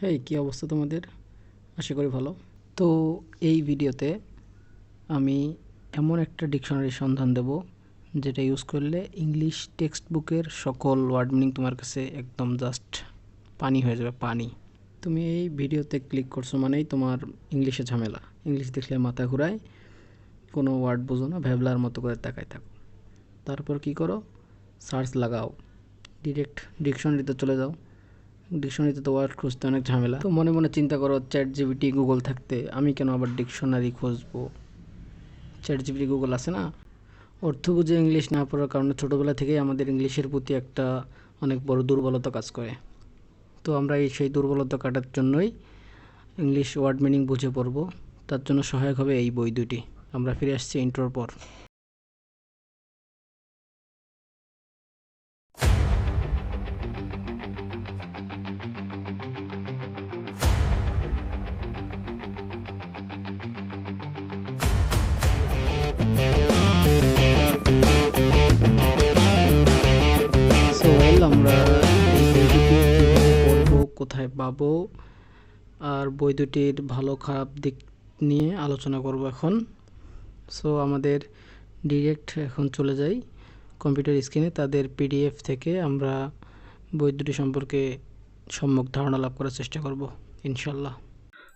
হেই কী অবস্থা তোমাদের? আশা করি ভালো। তো এই ভিডিওতে আমি এমন একটা ডিকশনারির সন্ধান দেব, যেটা ইউজ করলে ইংলিশ টেক্সট বুকের সকল ওয়ার্ড মিনিং তোমার কাছে একদম জাস্ট পানি হয়ে যাবে, পানি। তুমি এই ভিডিওতে ক্লিক করছ মানেই তোমার ইংলিশে ঝামেলা। ইংলিশ দেখলে মাথা ঘুরায়, কোনো ওয়ার্ড বোঝো না ভ্যাবলার মতো করে তাকায় থাকো। তারপর কি করো? সার্চ লাগাও। ডিরেক্ট ডিকশনারিতে চলে যাও। ডিকশনারিতে তো ওয়ার্ড খুঁজতে অনেক ঝামেলা। তো মনে মনে চিন্তা করো চ্যাট জিবিটি গুগল থাকতে, আমি কেন আবার ডিকশনারি খুঁজবো? চ্যাট জিবিটি গুগল আছে না? অর্থ বুঝে ইংলিশ না পড়ার কারণে ছোটোবেলা থেকেই আমাদের ইংলিশের প্রতি একটা অনেক বড় দুর্বলতা কাজ করে। তো আমরা এই সেই দুর্বলতা কাটার জন্যই ইংলিশ ওয়ার্ড মিনিং বুঝে পড়ব। তার জন্য সহায়ক হবে এই বই দুটি আমরা ফিরে আসছি ইন্ট্রোর পর। কোথায় পাবো। আর বই দুটির ভালো খারাপ দিক নিয়ে আলোচনা করব এখন। সো আমাদের ডিরেক্ট এখন চলে যাই কম্পিউটার স্ক্রিনে তাদের পিডিএফ থেকে আমরা বই দুটি সম্পর্কে সম্যক ধারণা লাভ করার চেষ্টা করব ইনশাল্লাহ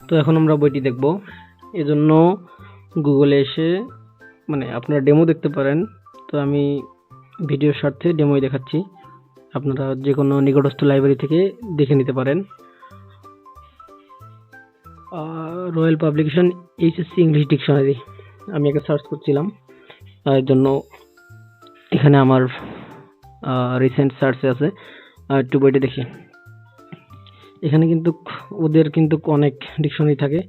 তো এখন আমরা বইটি দেখব। এজন্য গুগলে এসে মানে আপনারা ডেমো দেখতে পারেন। তো আমি ভিডিওর স্বার্থে ডেমোই দেখাচ্ছি। আপনারা যে কোনো নিকটস্থ লাইব্রেরি থেকে দেখে নিতে পারেন। Royal publication HSC English dictionary আমি একে সার্চ করছিলাম। এর জন্য এখানে আমার রিসেন্ট সার্চে আছে। একটু বইটা দেখি। এখানে কিন্তু ওদের কিন্তু অনেক ডিকশনারি থাকে।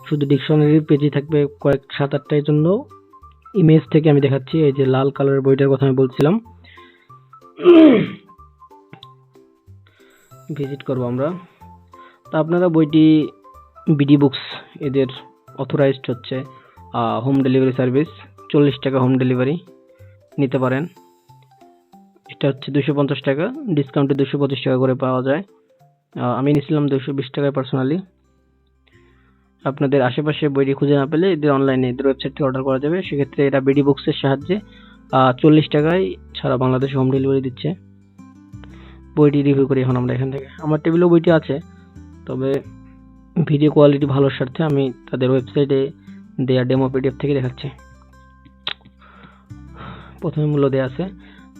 শুধু ডিকশনারির পেজই থাকবে কয়েক সাত আটটার জন্য ইমেজ থেকে আমি দেখাচ্ছি। এই যে লাল কালারের বইটার কথা আমি বলছিলাম। ভিজিট করব আমরা। তো আপনারা বইটি বিডি বুকস এদের অথরাইজড হচ্ছে হোম ডেলিভারি সার্ভিস চল্লিশ টাকা হোম ডেলিভারি নিতে পারেন। এটা হচ্ছে দুশো পঞ্চাশ টাকা ডিসকাউন্টে দুশো পঁচিশ টাকা করে পাওয়া যায়। আমি নিয়েছিলাম দুশো বিশ টাকায় পার্সোনালি আপনাদের আশেপাশে বইটি খুঁজে না পেলে এদের অনলাইনে এদের ওয়েবসাইট থেকে অর্ডার করা যাবে। সেক্ষেত্রে এরা বিডি বুকসের সাহায্যে চল্লিশ টাকায় সারা বাংলাদেশে হোম ডেলিভারি দিচ্ছে। বইটি রিভিউ করি এখন আমরা এখান থেকে। আমার টেবিলেও বইটি আছে, তবে ভিডিও কোয়ালিটি ভালোর স্বার্থে আমি তাদের ওয়েবসাইটে দেয়া ডেমো পিডিএফ থেকে দেখাচ্ছি। প্রথমে মূল্য দেওয়া আছে,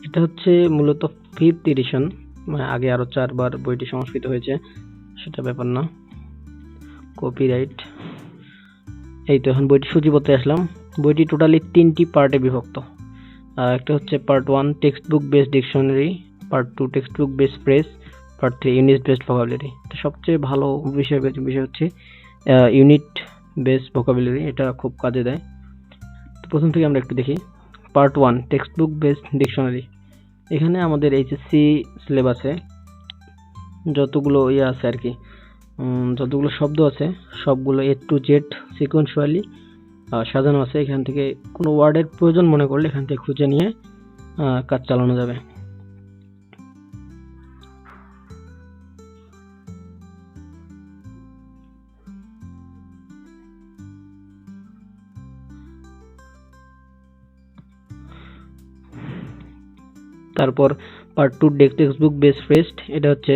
এটা হচ্ছে মূলত ফিফথ এডিশন মানে আগে আরও চারবার বইটি সংস্কৃত হয়েছে, সেটা ব্যাপার না। কপিরাইট এই তো এখন বইটি সূচিপত্রে আসলাম। বইটি টোটালি তিনটি পার্টে বিভক্ত। একটা হচ্ছে part one textbook based dictionary part two textbook based phrase part three unit based vocabulary তো সবচেয়ে ভালো বিষয় বিষয় হচ্ছে ইউনিট বেসড ভোকাবুলারি এটা খুব কাজে দেয়। তো প্রথম থেকে আমরা একটু দেখি। Part one textbook based dictionary এখানে আমাদের এইচএসসি সিলেবাসে যতগুলো ইয়ে আছে আর কি যতগুলো শব্দ আছে, সবগুলো এ টু জেড সিকোয়েন্সুয়ালি সাজানো আছে। এখান থেকে কোনো ওয়ার্ডের প্রয়োজন মনে করলে এখান থেকে খুঁজে নিয়ে কাজ চালানো যাবে। তারপর part two textbook base ফেস্ট এটা হচ্ছে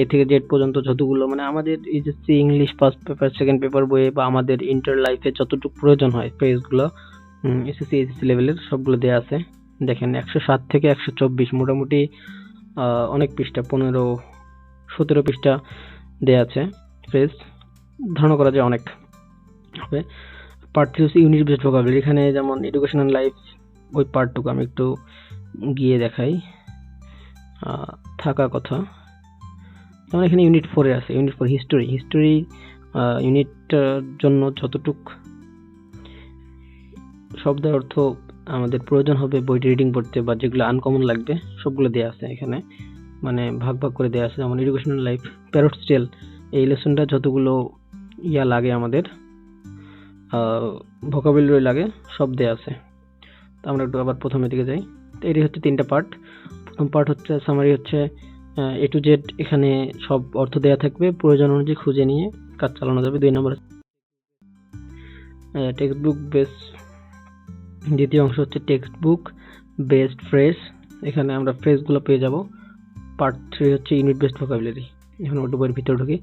এ থেকে জেড পর্যন্ত যতগুলো মানে আমাদের HSC English first paper second paper বইয়ে বা আমাদের ইন্টার লাইফে যতটুকু প্রয়োজন হয় পেজগুলো এসএসসি এইচএসসি লেভেলের সবগুলো দেওয়া আছে। দেখেন, একশো সাত থেকে একশো চব্বিশ, মোটামুটি অনেক পৃষ্ঠা, পনেরো, সতেরো পৃষ্ঠা দেওয়া আছে ফ্রেজ ধারণা করা যায় অনেক। হবে পার্ট থ্রি হচ্ছে ইউনিট বেসড ভোকাবুলারি এখানে যেমন এডুকেশনাল লাইফ ওই পার্টটুকু আমি একটু গিয়ে দেখাই। থাকা কথা। যেমন এখানে ইউনিট ফোরে আছে ইউনিট ফোর হিস্টোরি হিস্টোরি ইউনিটটার জন্য যতটুক শব্দের অর্থ আমাদের প্রয়োজন হবে বইটি রিডিং পড়তে বা যেগুলো আনকমন লাগবে, সবগুলো দেওয়া আছে এখানে। মানে ভাগ ভাগ করে দেওয়া আছে, যেমন এডুকেশনাল লাইফ প্যারট স্টেল এই লেসনটা যতগুলো ইয়া লাগে আমাদের ভোকাবুলারি লাগে, সব দেওয়া আছে। তো আমরা একটু আবার প্রথমের দিকে যাই। এটি হচ্ছে তিনটা পার্ট প্রথম পার্ট হচ্ছে সামারি হচ্ছে এ টু জেড এখানে সব অর্থ দেওয়া থাকবে, প্রয়োজন অনুযায়ী খুঁজে নিয়ে কাজ চালানো যাবে। দুই নম্বর টেক্সট বুক বেস দ্বিতীয় অংশ হচ্ছে টেক্সট বুক বেসড ফ্রেজ এখানে আমরা ফ্রেজগুলো পেয়ে যাব। পার্ট থ্রি হচ্ছে ইউনিট বেসড ভোকাবুলারি এখন ওটা বইয়ের ভিতরে ঢুকি।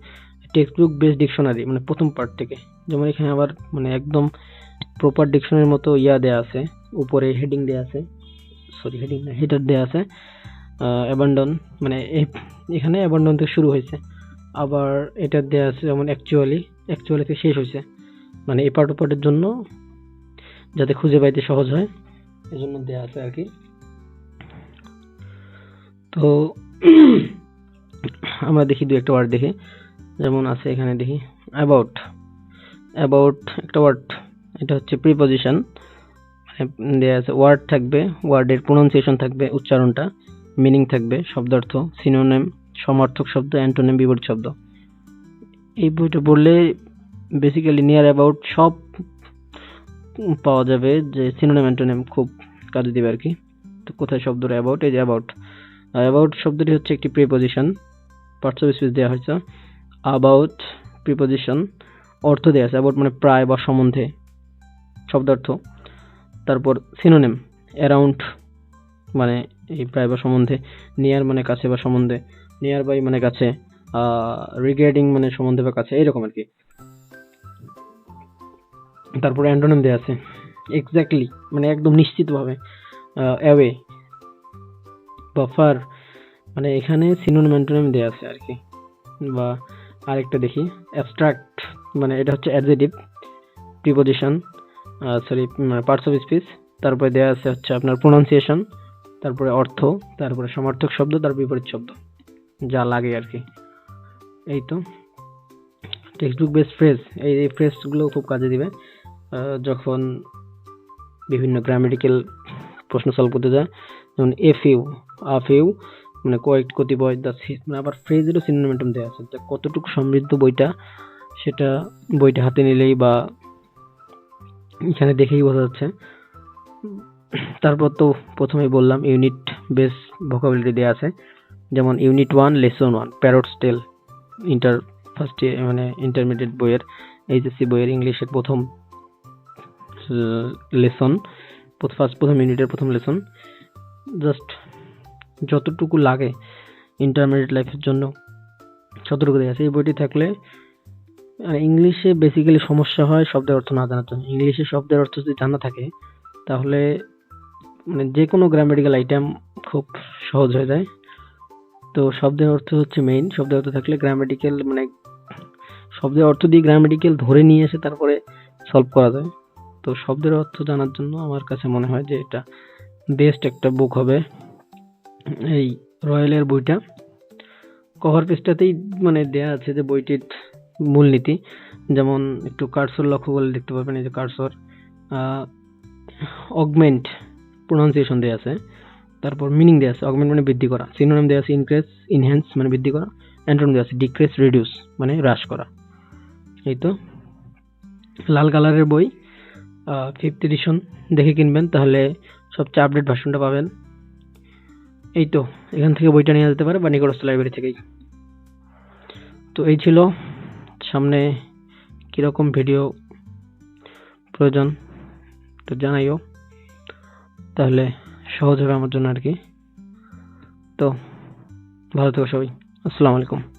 টেক্সট বুক বেসড ডিকশনারি মানে প্রথম পার্ট থেকে। যেমন এখানে আবার মানে একদম প্রপার ডিকশনারির মতো ইয়া দেয়া আছে, উপরে হেডিং দেয়া আছে। সরি হেডিং না হেডার দেয়া আছে। অ্যাবান্ডন মানে এখানে অ্যাবান্ডন থেকে শুরু হয়েছে। আবার এটা দেওয়া আছে যেমন অ্যাকচুয়ালি অ্যাকচুয়ালি থেকে শেষ হয়েছে। মানে এই পার্ট পার্টের জন্য যাতে খুঁজে পাইতে সহজ হয়, এজন্য দেয়া আছে আর কি। তো আমরা দেখি দু একটা ওয়ার্ড দেখি। যেমন আছে এখানে দেখি অ্যাবাউট অ্যাবাউট একটা ওয়ার্ড এটা হচ্ছে প্রিপজিশন দেয়া আছে ওয়ার্ড থাকবে ওয়ার্ডের প্রোনাউন্সিয়েশন থাকবে, উচ্চারণটা মিনিং থাকবে, শব্দার্থ সিনোনেম সমার্থক শব্দ অ্যান্টোনেম বিপরীত শব্দ। এই বইটা পড়লে বেসিক্যালি নিয়ার অ্যাবাউট সব পাওয়া যাবে যে সিনোনেম অ্যান্টোনেম খুব কাজে দিবে আর কি। তো কোথায় শব্দটা অ্যাবাউট এই যে অ্যাবাউট অ্যাবাউট শব্দটি হচ্ছে একটি প্রিপজিশন পার্টস অফ স্পিচ দেওয়া হয়েছে। অ্যাবাউট প্রিপজিশন অর্থ দেওয়া আছে। অ্যাবাউট মানে প্রায় বা সম্বন্ধে। শব্দার্থ। তারপর সিনোনেম অ্যারাউন্ড মানে এই প্রায় বা সম্বন্ধে নিয়ার মানে কাছে বা সম্বন্ধে নিয়ার বাই মানে কাছে রিগার্ডিং মানে সম্বন্ধে বা কাছে, এইরকম আর কি। তারপর অ্যান্টোনিম দেওয়া আছে এক্স্যাক্টলি মানে একদম নিশ্চিতভাবে অ্যাওয়ে বা ফার মানে এখানে সিনোনিম অ্যান্টোনিম দেওয়া আছে আর কি। বা আরেকটা দেখি অ্যাবস্ট্রাক্ট মানে এটা হচ্ছে adjective preposition sorry parts of speech তারপরে দেওয়া আছে হচ্ছে আপনার প্রোনাউন্সিয়েশন তারপরে অর্থ, তারপরে সমার্থক শব্দ, তার বিপরীত শব্দ, যা লাগে আর কি। এই তো। টেক্সট বুক বেস ফ্রেজ এই এই ফ্রেজগুলো খুব কাজে দিবে। যখন বিভিন্ন গ্রামেটিক্যাল প্রশ্ন সলভ করতে যায়, যেমন এফ ইউ আফ ইউ মানে কয়েক কতিপয় দা মানে আবার ফ্রেজেরও সিনোনিম দেওয়া আছে। কতটুকু সমৃদ্ধ বইটা, সেটা বইটা হাতে নিলেই বা এখানে দেখেই বোঝা যাচ্ছে। তারপর তো প্রথমেই বললাম ইউনিট বেস ভোকাবিলিটি দেওয়া আছে। যেমন unit one lesson one parrot স্টেল inter first মানে ইন্টারমিডিয়েট বইয়ের এইচএসসি বইয়ের ইংলিশের প্রথম লেসন ফার্স্ট প্রথম ইউনিটের প্রথম লেসন জাস্ট যতটুকু লাগে ইন্টারমিডিয়েট লাইফের জন্য যতটুকু দেওয়া আছে। এই বইটি থাকলে ইংলিশে বেসিক্যালি সমস্যা হয় শব্দের অর্থ না জানার জন্য। ইংলিশে শব্দের অর্থ যদি জানা থাকে, তাহলে মানে যে কোনো গ্রামাটিক্যাল আইটেম খুব সহজ হয়ে যায়। তো শব্দের অর্থ হচ্ছে মেইন শব্দের অর্থ থাকলে গ্রামাটিক্যাল মানে শব্দের অর্থ দিয়ে গ্রামাটিক্যাল ধরে নিয়ে এসে তারপরে সলভ করা যায়। তো শব্দের অর্থ জানার জন্য আমার কাছে মনে হয় যে এটা বেস্ট একটা বুক হবে এই রয়্যালের বইটা। কভার পেজটাতেই মানে দেয়া আছে যে বইটির মূলনীতি। যেমন একটু কার্সর লক্ষ্য করলে দেখতে পাবেন এই যে কার্সর অগমেন্ট প্রোনাউন্সিয়েশন দেওয়া আছে, তারপর মিনিং দেওয়া আছে অগমেন্ট মানে বৃদ্ধি করা সিনোনিম দেওয়া আছে ইনক্রেস ইনহ্যান্স মানে বৃদ্ধি করা অ্যান্টোনিম দেওয়া আছে ডিক্রেস রিডিউস মানে হ্রাস করা। এই তো, লাল কালারের বই ফিফথ এডিশন দেখে কিনবেন, তাহলে সবচেয়ে আপডেট ভার্সনটা পাবেন। এই তো, এখান থেকে বইটা নিয়ে যেতে পারে বা নিকটস্থ লাইব্রেরি থেকেই। তো এই ছিল সামনে কীরকম ভিডিও প্রয়োজন তো জানাইও। তাহলে সহজ হবে আমার জন্য আর কি। তো ভালো থেকো সবাই। আসসালামু আলাইকুম।